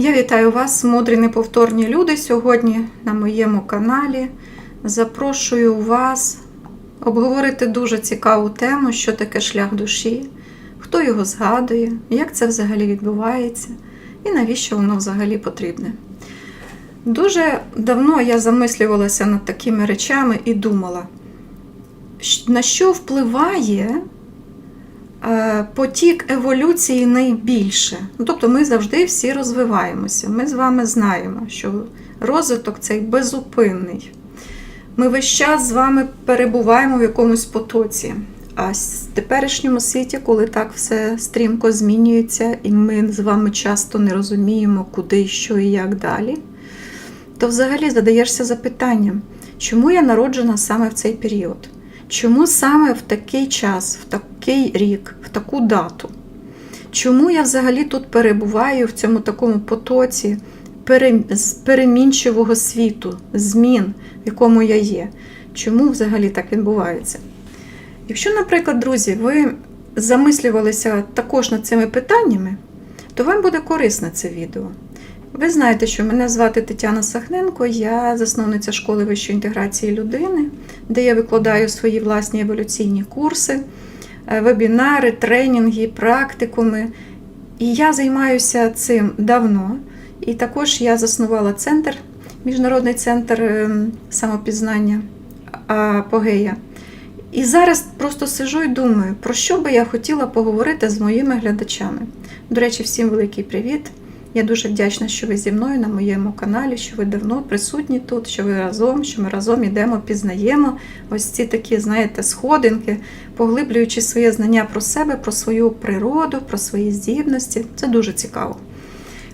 Я вітаю вас, мудрі неповторні люди, сьогодні на моєму каналі. Запрошую вас обговорити дуже цікаву тему, що таке шлях душі, хто його згадує, як це взагалі відбувається і навіщо воно взагалі потрібне. Дуже давно я замислювалася над такими речами і думала, на що впливає потік еволюції найбільше. Ну, тобто ми завжди всі розвиваємося. Ми з вами знаємо, що розвиток цей безупинний. Ми весь час з вами перебуваємо в якомусь потоці. А в теперішньому світі, коли так все стрімко змінюється, і ми з вами часто не розуміємо, куди, що і як далі, то взагалі задаєшся запитанням, чому я народжена саме в цей період? Чому саме в такий час, в такий рік, в таку дату? Чому я взагалі тут перебуваю в цьому такому потоці перемінчивого світу, змін, в якому я є? Чому взагалі так відбувається? Якщо, наприклад, друзі, ви замислювалися також над цими питаннями, то вам буде корисне це відео. Ви знаєте, що мене звати Тетяна Сахненко, я засновниця школи вищої інтеграції людини, де я викладаю свої власні еволюційні курси, е, вебінари, тренінги, практикуми. І я займаюся цим давно. І також я заснувала центр, міжнародний центр ем, самопізнання Апогея. І зараз просто сижу і думаю, про що би я хотіла поговорити з моїми глядачами. До речі, всім великий привіт! Я дуже вдячна, що ви зі мною на моєму каналі, що ви давно присутні тут, що ви разом, що ми разом ідемо, пізнаємо ось ці такі, знаєте, сходинки, поглиблюючи своє знання про себе, про свою природу, про свої здібності. Це дуже цікаво.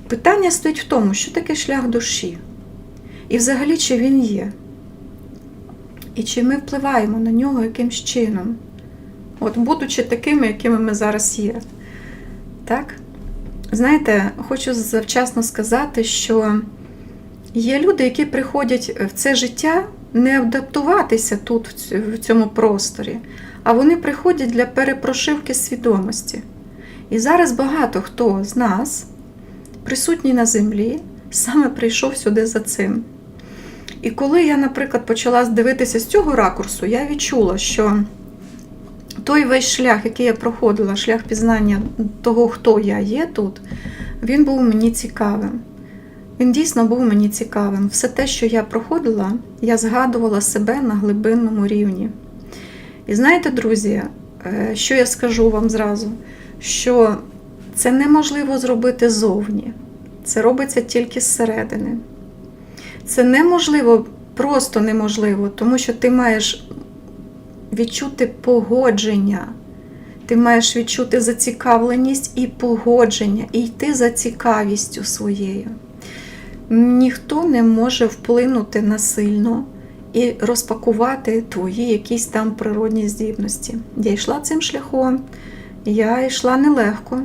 Питання стоїть в тому, що таке шлях душі, і взагалі чи він є, і чи ми впливаємо на нього якимсь чином, от будучи такими, якими ми зараз є. Так? Знаєте, хочу завчасно сказати, що є люди, які приходять в це життя не адаптуватися тут, в цьому просторі, а вони приходять для перепрошивки свідомості. І зараз багато хто з нас, присутній на землі, саме прийшов сюди за цим. І коли я, наприклад, почала дивитися з цього ракурсу, я відчула, що той весь шлях, який я проходила, шлях пізнання того, хто я є тут, він був мені цікавим. Він дійсно був мені цікавим. Все те, що я проходила, я згадувала себе на глибинному рівні. І знаєте, друзі, е, що я скажу вам зразу? Що це неможливо зробити зовні, це робиться тільки зсередини. Це неможливо, просто неможливо, тому що ти маєш відчути погодження. Ти маєш відчути зацікавленість і погодження, і йти за цікавістю своєю. Ніхто не може вплинути насильно і розпакувати твої якісь там природні здібності. Я йшла цим шляхом, я йшла нелегко,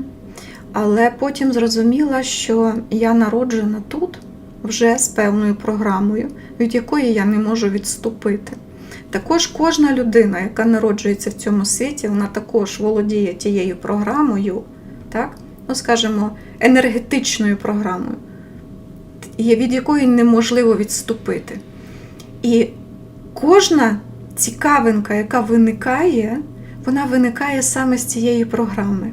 але потім зрозуміла, що я народжена тут вже з певною програмою, від якої я не можу відступити. Також кожна людина, яка народжується в цьому світі, вона також володіє тією програмою, так? ну, скажімо, енергетичною програмою, від якої неможливо відступити. І кожна цікавинка, яка виникає, вона виникає саме з цієї програми.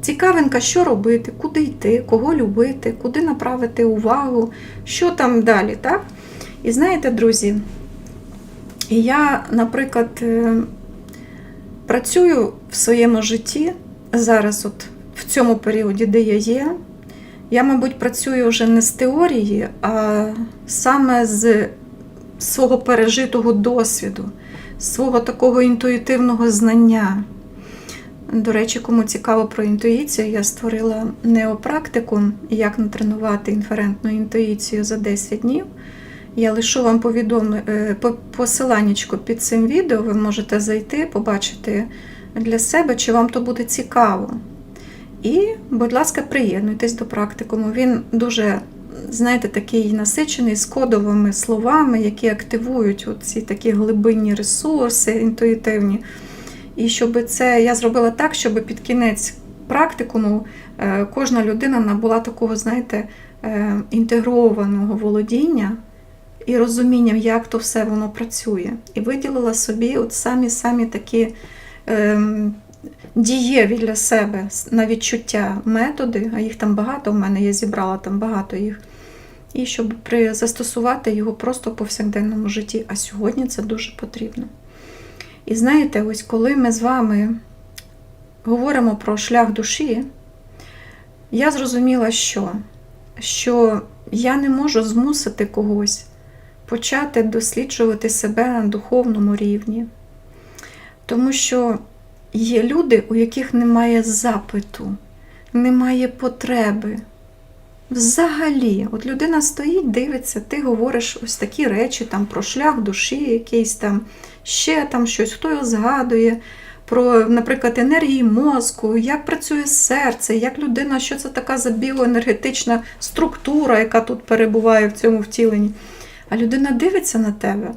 Цікавинка, що робити, куди йти, кого любити, куди направити увагу, що там далі. так? І знаєте, друзі, і я, наприклад, е, працюю в своєму житті зараз, от в цьому періоді, де я є. Я, мабуть, працюю вже не з теорії, а саме з свого пережитого досвіду, свого такого інтуїтивного знання. До речі, кому цікаво про інтуїцію, я створила неопрактику, як натренувати інферентну інтуїцію за 10 днів. Я лишу вам повідоми, е, по- посиланнячко під цим відео, ви можете зайти, побачити для себе, чи вам то буде цікаво. І, будь ласка, приєднуйтесь до практикуму. Він дуже, знаєте, такий насичений з кодовими словами, які активують ці такі глибинні ресурси інтуїтивні. І щоб це я зробила так, щоб під кінець практикуму е, кожна людина набула такого, знаєте, е, інтегрованого володіння і розумінням, як то все воно працює. І виділила собі от самі-самі такі ем, дієві для себе на відчуття методи, а їх там багато в мене, я зібрала там багато їх. І щоб при, застосувати його просто в повсякденному житті. А сьогодні це дуже потрібно. І знаєте, ось коли ми з вами говоримо про шлях душі, я зрозуміла, що, що я не можу змусити когось почати досліджувати себе на духовному рівні. Тому що є люди, у яких немає запиту, немає потреби. Взагалі, от людина стоїть, дивиться, ти говориш ось такі речі там про шлях душі, якийсь там ще там щось, хто його згадує, про, наприклад, енергії мозку, як працює серце, як людина, що це така за біоенергетична структура, яка тут перебуває в цьому втіленні. А людина дивиться на тебе,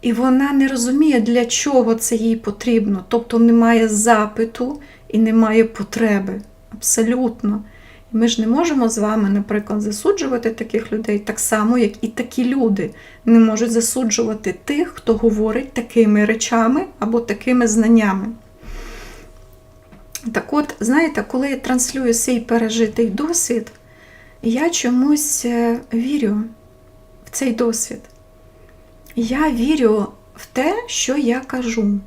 і вона не розуміє, для чого це їй потрібно. Тобто немає запиту і немає потреби. Абсолютно. Ми ж не можемо з вами, наприклад, засуджувати таких людей так само, як і такі люди не можуть засуджувати тих, хто говорить такими речами або такими знаннями. Так от, знаєте, коли я транслюю свій пережитий досвід, я чомусь е, вірю цей досвід. Я вірю в те, що я кажу.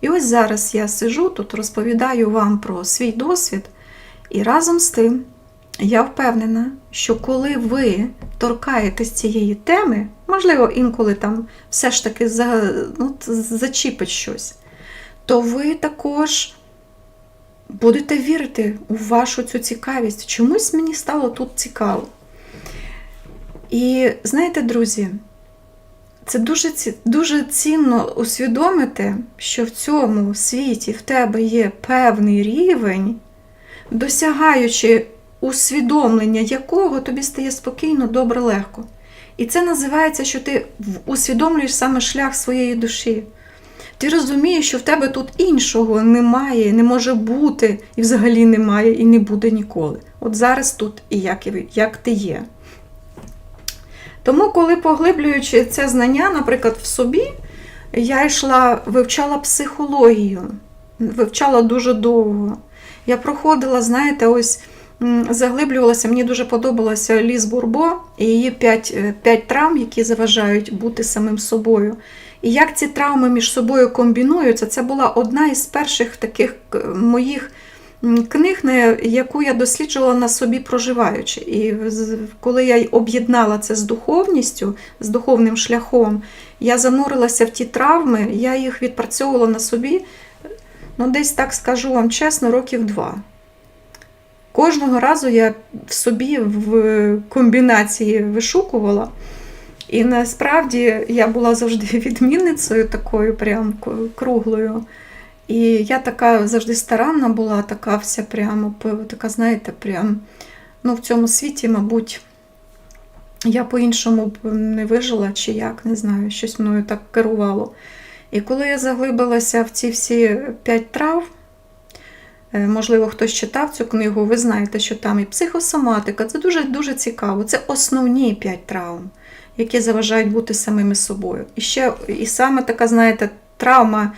І ось зараз я сижу тут, розповідаю вам про свій досвід. І разом з тим я впевнена, що коли ви торкаєтесь цієї теми, можливо, інколи там все ж таки за, ну, зачіпить щось, то ви також будете вірити у вашу цю цікавість. Чомусь мені стало тут цікаво. І знаєте, друзі, це дуже, дуже цінно усвідомити, що в цьому світі в тебе є певний рівень досягаючи усвідомлення якого тобі стає спокійно, добре, легко. І це називається, що ти усвідомлюєш саме шлях своєї душі. Ти розумієш, що в тебе тут іншого немає, не може бути, і взагалі немає, і не буде ніколи. От зараз тут і як, як ти є. Тому, коли поглиблюючи це знання, наприклад, в собі, я йшла, вивчала психологію, вивчала дуже довго. Я проходила, знаєте, ось заглиблювалася, мені дуже подобалася Ліз Бурбо і її п'ять 5 травм, які заважають бути самим собою. І як ці травми між собою комбінуються, це була одна із перших таких моїх книг, яку я досліджувала на собі проживаючи. І коли я об'єднала це з духовністю, з духовним шляхом, я занурилася в ті травми, я їх відпрацьовувала на собі ну, десь так скажу вам чесно, років два. Кожного разу я в собі в комбінації вишукувала. І насправді я була завжди відмінницею такою прям круглою. І я така завжди старанна була, така вся прямо, така, знаєте, прям, ну, в цьому світі, мабуть, я по-іншому б не вижила, чи як, не знаю, щось мною так керувало. І коли я заглибилася в ці всі п'ять трав, е, можливо, хтось читав цю книгу, ви знаєте, що там і психосоматика, це дуже-дуже цікаво. Це основні п'ять травм, які заважають бути самими собою. І ще і саме така, знаєте, травма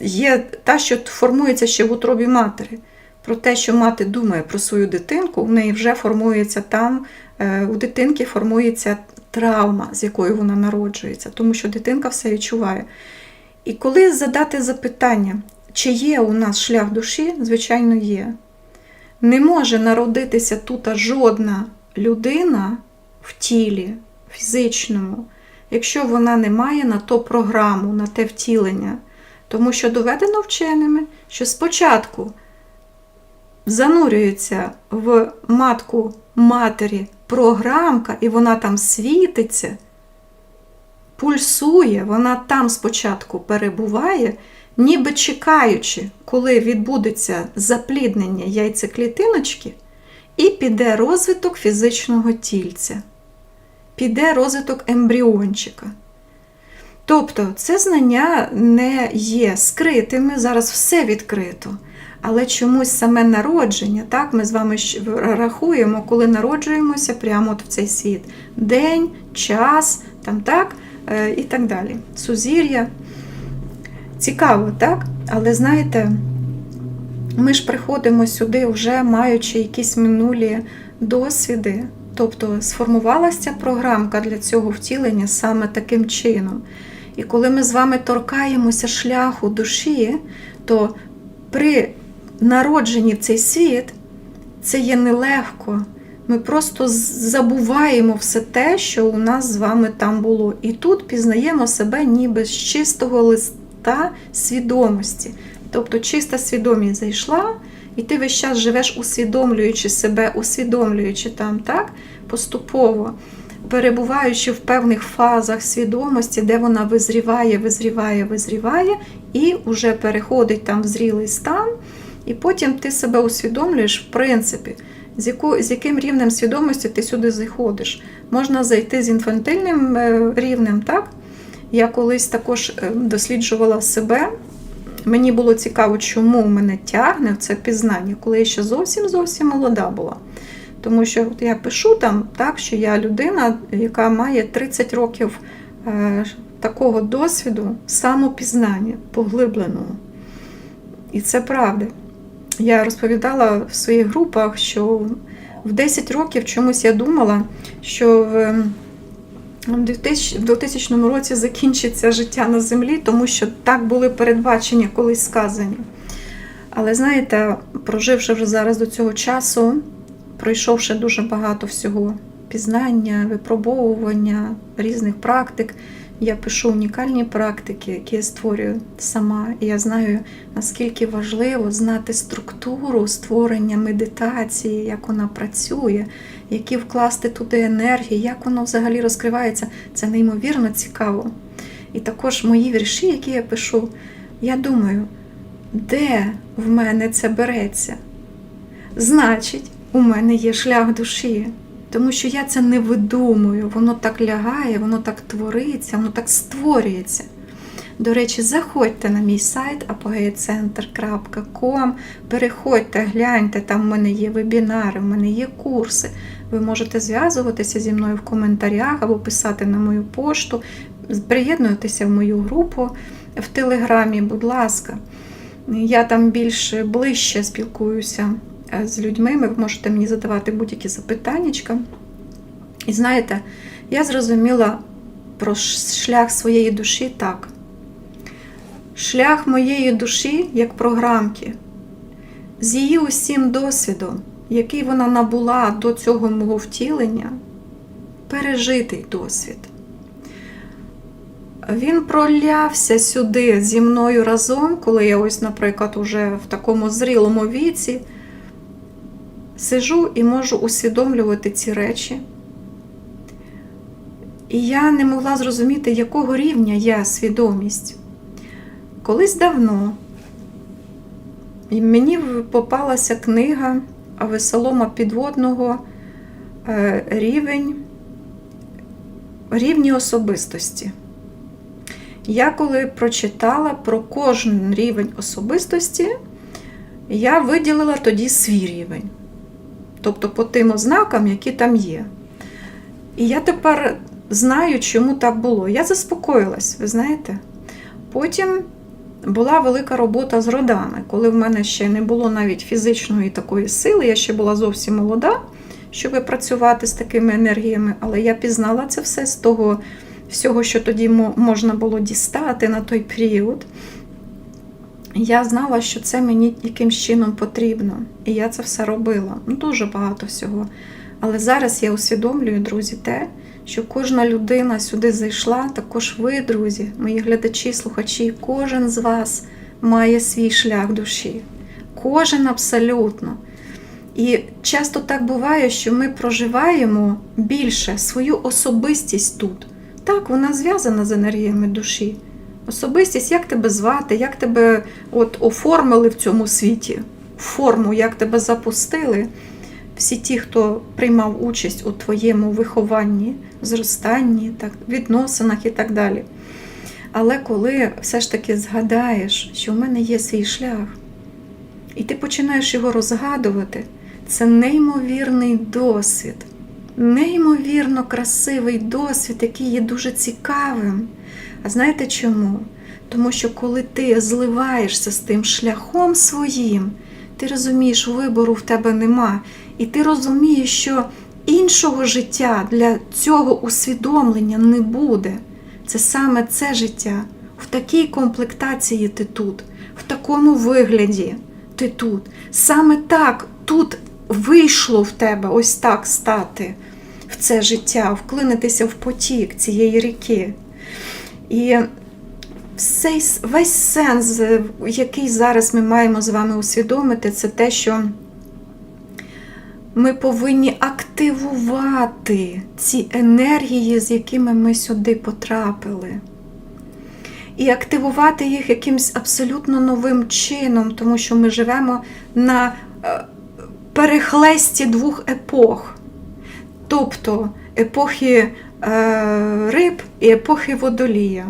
є та, що формується ще в утробі матері. Про те, що мати думає про свою дитинку, в неї вже формується там, е, у дитинки формується травма, з якою вона народжується, тому що дитинка все відчуває. І коли задати запитання, чи є у нас шлях душі, звичайно, є. Не може народитися тут жодна людина в тілі, фізичному, якщо вона не має на то програму, на те втілення. Тому що доведено вченими, що спочатку занурюється в матку матері програмка, і вона там світиться, пульсує, вона там спочатку перебуває, ніби чекаючи, коли відбудеться запліднення яйцеклітиночки, і піде розвиток фізичного тільця, піде розвиток ембріончика. Тобто це знання не є скритими, зараз все відкрито. Але чомусь саме народження, так, ми з вами рахуємо, коли народжуємося прямо от в цей світ. День, час, там так, е, і так далі. Сузір'я. Цікаво, так? Але знаєте, ми ж приходимо сюди, вже маючи якісь минулі досвіди. Тобто сформувалася програмка для цього втілення саме таким чином. І коли ми з вами торкаємося шляху душі, то при народженні в цей світ це є нелегко. Ми просто забуваємо все те, що у нас з вами там було. І тут пізнаємо себе ніби з чистого листа свідомості. Тобто чиста свідомість зайшла, і ти весь час живеш усвідомлюючи себе, усвідомлюючи там, так, поступово, перебуваючи в певних фазах свідомості, де вона визріває, визріває, визріває, і вже переходить там в зрілий стан, і потім ти себе усвідомлюєш, в принципі, з, яку, з яким рівнем свідомості ти сюди заходиш. Можна зайти з інфантильним е, рівнем, так? Я колись також е, досліджувала себе. Мені було цікаво, чому мене тягне в це пізнання, коли я ще зовсім зовсім молода була. Тому що от я пишу там, так, що я людина, яка має 30 років е, такого досвіду самопізнання поглибленого. І це правда. Я розповідала в своїх групах, що в 10 років чомусь я думала, що в в 2000 2000 році закінчиться життя на землі, тому що так були передбачення колись сказані. Але знаєте, проживши вже зараз до цього часу, пройшовши дуже багато всього пізнання, випробовування різних практик, я пишу унікальні практики, які я створюю сама. І я знаю, наскільки важливо знати структуру створення медитації, як вона працює, які вкласти туди енергії, як воно взагалі розкривається. Це неймовірно цікаво. І також мої вірші, які я пишу, я думаю, де в мене це береться? Значить, у мене є шлях душі. Тому що я це не видумую, воно так лягає, воно так твориться, воно так створюється. До речі, заходьте на мій сайт apogeacenter.com, переходьте, гляньте, там в мене є вебінари, в мене є курси. Ви можете зв'язуватися зі мною в коментарях або писати на мою пошту, приєднуйтеся в мою групу в Телеграмі, будь ласка. Я там більш ближче спілкуюся з людьми, ви можете мені задавати будь-які запитання. І знаєте, я зрозуміла про шлях своєї душі так. Шлях моєї душі як програмки, з її усім досвідом, який вона набула до цього мого втілення, пережитий досвід. Він пролявся сюди зі мною разом, коли я ось, наприклад, уже в такому зрілому віці сижу і можу усвідомлювати ці речі. І я не могла зрозуміти, якого рівня я свідомість. Колись давно мені попалася книга Весолома Підводного е, рівень, рівні особистості. Я коли прочитала про кожен рівень особистості, я виділила тоді свій рівень. Тобто по тим ознакам, які там є. І я тепер знаю, чому так було. Я заспокоїлась, ви знаєте. Потім була велика робота з родами, коли в мене ще не було навіть фізичної такої сили, я ще була зовсім молода, щоб працювати з такими енергіями, але я пізнала це все з того всього, що тоді можна було дістати на той період. Я знала, що це мені якимсь чином потрібно. І я це все робила. Ну, Дуже багато всього. Але зараз я усвідомлюю, друзі, те, що кожна людина сюди зайшла, також ви, друзі, мої глядачі, слухачі, кожен з вас має свій шлях душі. Кожен абсолютно. І часто так буває, що ми проживаємо більше свою особистість тут. Так, вона зв'язана з енергіями душі. Особистість, як тебе звати, як тебе от оформили в цьому світі, форму, як тебе запустили. Всі ті, хто приймав участь у твоєму вихованні, зростанні, так, відносинах і так далі. Але коли все ж таки згадаєш, що в мене є свій шлях, і ти починаєш його розгадувати, це неймовірний досвід, неймовірно красивий досвід, який є дуже цікавим. А знаєте чому? Тому що коли ти зливаєшся з тим шляхом своїм, ти розумієш, вибору в тебе нема. І ти розумієш, що іншого життя для цього усвідомлення не буде. Це саме це життя. В такій комплектації ти тут, в такому вигляді ти тут. Саме так тут вийшло в тебе ось так стати в це життя, вклинитися в потік цієї ріки. І весь сенс, е, який зараз ми маємо з вами усвідомити, це те, що ми повинні активувати ці енергії, з якими ми сюди потрапили. І активувати їх якимось абсолютно новим чином, тому що ми живемо на е, перехлесті двох епох. Тобто епохи риб і епохи водолія.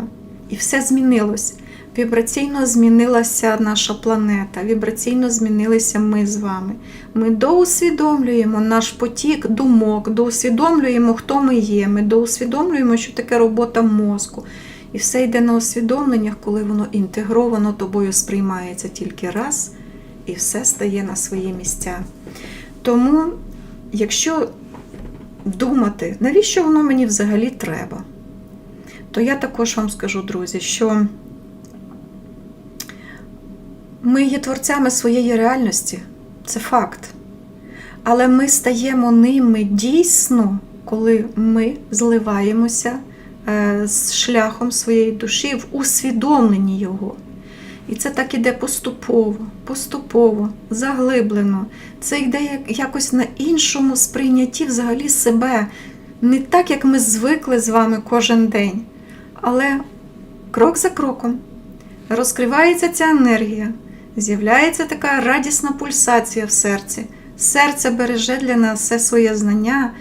І все змінилось. Вібраційно змінилася наша планета, вібраційно змінилися ми з вами. Ми доусвідомлюємо наш потік думок, доусвідомлюємо, хто ми є. Ми доусвідомлюємо, що таке робота мозку. І все йде на усвідомленнях, коли воно інтегровано тобою сприймається тільки раз, і все стає на свої місця. Тому, якщо думати, навіщо воно мені взагалі треба? то я також вам скажу, друзі, що ми є творцями своєї реальності, це факт. Але ми стаємо ними дійсно, коли ми зливаємося е, з шляхом своєї душі в усвідомленні його. І це так іде поступово, поступово, заглиблено. Це йде якось на іншому сприйнятті взагалі себе. Не так, як ми звикли з вами кожен день. Але крок за кроком розкривається ця енергія, з'являється така радісна пульсація в серці. Серце береже для нас все своє знання.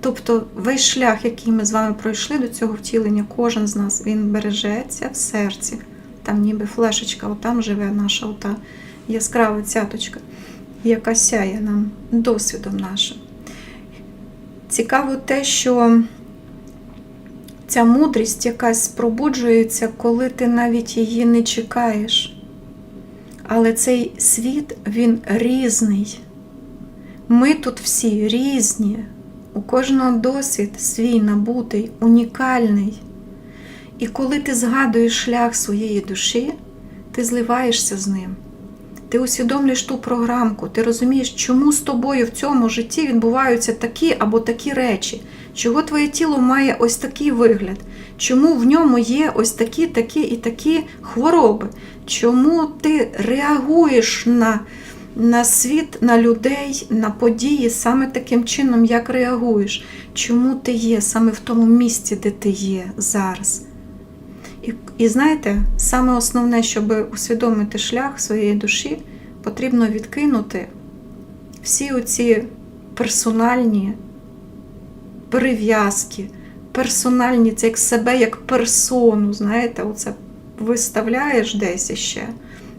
Тобто весь шлях, який ми з вами пройшли до цього втілення, кожен з нас, він бережеться в серці. Там ніби флешечка, отам живе наша ота яскрава цяточка, яка сяє нам досвідом нашим. Цікаво те, що ця мудрість якась пробуджується, коли ти навіть її не чекаєш. Але цей світ, він різний. Ми тут всі різні. У кожного досвід свій набутий, унікальний. І коли ти згадуєш шлях своєї душі, ти зливаєшся з ним. Ти усвідомлюєш ту програмку, ти розумієш, чому з тобою в цьому житті відбуваються такі або такі речі, чого твоє тіло має ось такий вигляд, чому в ньому є ось такі, такі і такі хвороби, чому ти реагуєш на на світ, на людей, на події саме таким чином, як реагуєш, чому ти є саме в тому місці, де ти є зараз. І, і знаєте, саме основне, щоб усвідомити шлях своєї душі, потрібно відкинути всі оці персональні прив'язки, персональні, це як себе як персону, знаєте, оце виставляєш десь іще,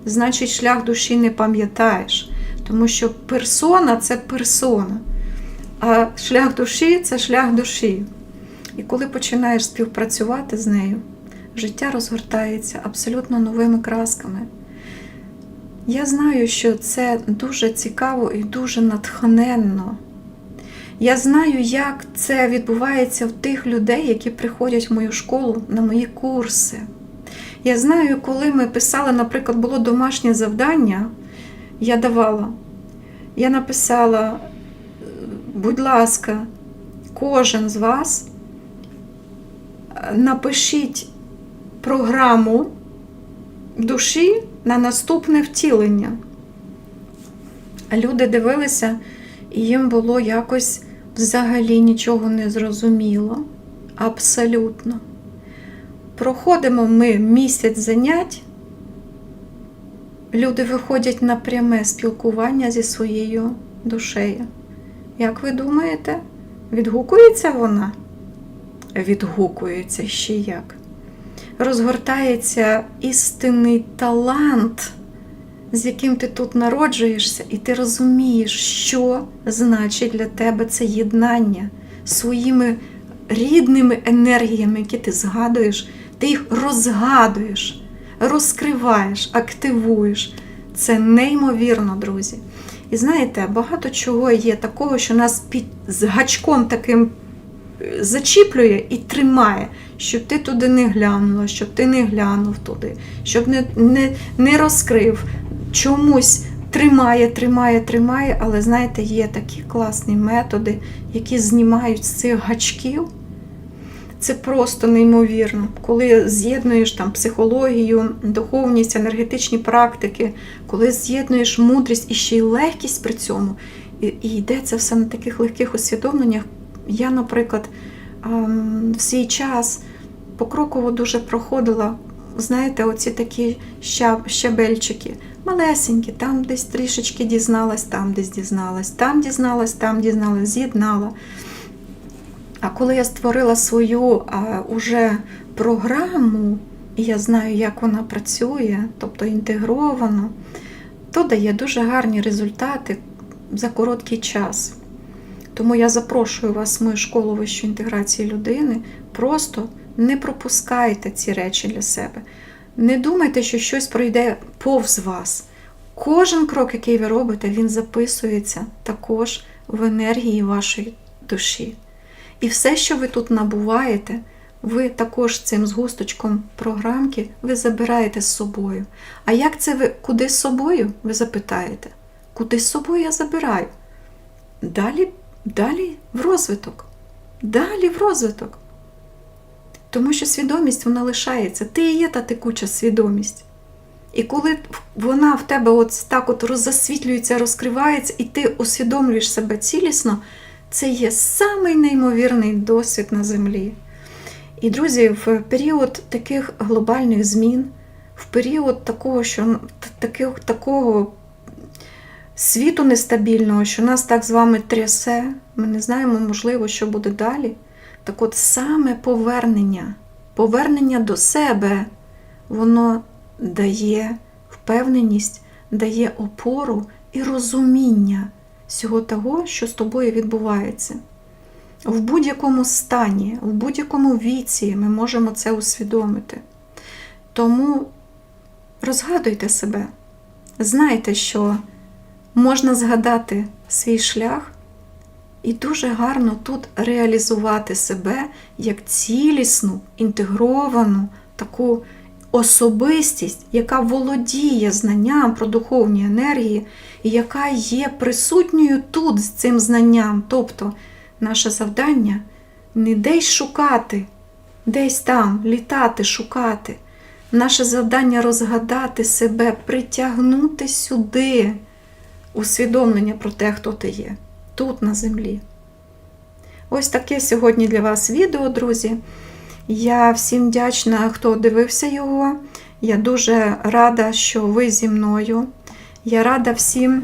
значить, шлях душі не пам'ятаєш. Тому що персона це персона, а шлях душі це шлях душі. І коли починаєш співпрацювати з нею, життя розгортається абсолютно новими красками. Я знаю, що це дуже цікаво і дуже натхненно. Я знаю, як це відбувається в тих людей, які приходять в мою школу на мої курси. Я знаю, коли ми писали, наприклад, було домашнє завдання, я давала. Я написала, будь ласка, кожен з вас напишіть програму душі на наступне втілення. А люди дивилися, і їм було якось взагалі нічого не зрозуміло. Абсолютно. Проходимо ми місяць занять, люди виходять на пряме спілкування зі своєю душею. Як ви думаєте, відгукується вона? Відгукується ще як. Розгортається істинний талант з яким ти тут народжуєшся, і ти розумієш, що значить для тебе це єднання своїми рідними енергіями, які ти згадуєш, ти їх розгадуєш, розкриваєш, активуєш. Це неймовірно, друзі. І знаєте, багато чого є такого, що нас під з гачком таким зачіплює і тримає, щоб ти туди не глянула, щоб ти не глянув туди, щоб не, не, не розкрив. Чомусь тримає, тримає, тримає, але знаєте, є такі класні методи, які знімають з цих гачків. Це просто неймовірно, коли з'єднуєш там психологію, духовність, енергетичні практики, коли з'єднуєш мудрість і ще й легкість при цьому, і, і йде це все на таких легких усвідомленнях. Я, наприклад, ем, в свій час покроково дуже проходила, знаєте, оці такі щабельчики, малесенькі, там десь трішечки дізналась, там десь дізналась, там дізналась, там дізналась, з'єднала. А коли я створила свою а, уже програму, і я знаю, як вона працює, тобто інтегровано, то дає дуже гарні результати за короткий час. Тому я запрошую вас мою школу вищої інтеграції людини. Просто не пропускайте ці речі для себе. Не думайте, що щось пройде повз вас. Кожен крок, який ви робите, він записується також в енергії вашої душі. І все, що ви тут набуваєте, ви також цим згусточком програмки ви забираєте з собою. А як це ви куди з собою? Ви запитаєте? Куди з собою я забираю? Далі, далі в розвиток. Далі в розвиток. Тому що свідомість вона лишається. Ти і є та текуча свідомість. І коли вона в тебе от так от роззасвітлюється, розкривається, і ти усвідомлюєш себе цілісно, це є самий неймовірний досвід на землі. І, друзі, в період таких глобальних змін, в період такого, що такого світу нестабільного, що нас так з вами трясе, ми не знаємо, можливо, що буде далі. Так от саме повернення, повернення до себе, воно дає впевненість, дає опору і розуміння всього того, що з тобою відбувається. В будь-якому стані, в будь-якому віці ми можемо це усвідомити. Тому розгадуйте себе, знайте, що можна згадати свій шлях і дуже гарно тут реалізувати себе як цілісну, інтегровану таку особистість, яка володіє знанням про духовні енергії, і яка є присутньою тут з цим знанням. Тобто наше завдання не десь шукати, десь там літати, шукати. Наше завдання розгадати себе, притягнути сюди усвідомлення про те, хто ти є, тут на землі. Ось таке сьогодні для вас відео, друзі. Я всім вдячна, хто дивився його. Я дуже рада, що ви зі мною. Я рада всім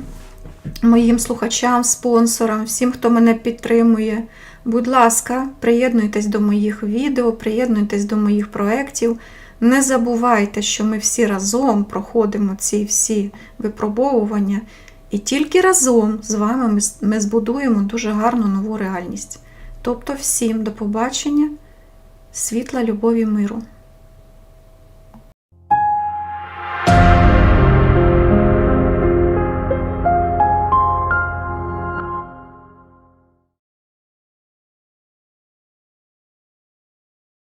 моїм слухачам, спонсорам, всім, хто мене підтримує. Будь ласка, приєднуйтесь до моїх відео, приєднуйтесь до моїх проєктів. Не забувайте, що ми всі разом проходимо ці всі випробовування, і тільки разом з вами ми збудуємо дуже гарну нову реальність. Тобто, всім до побачення, світла, любові, миру!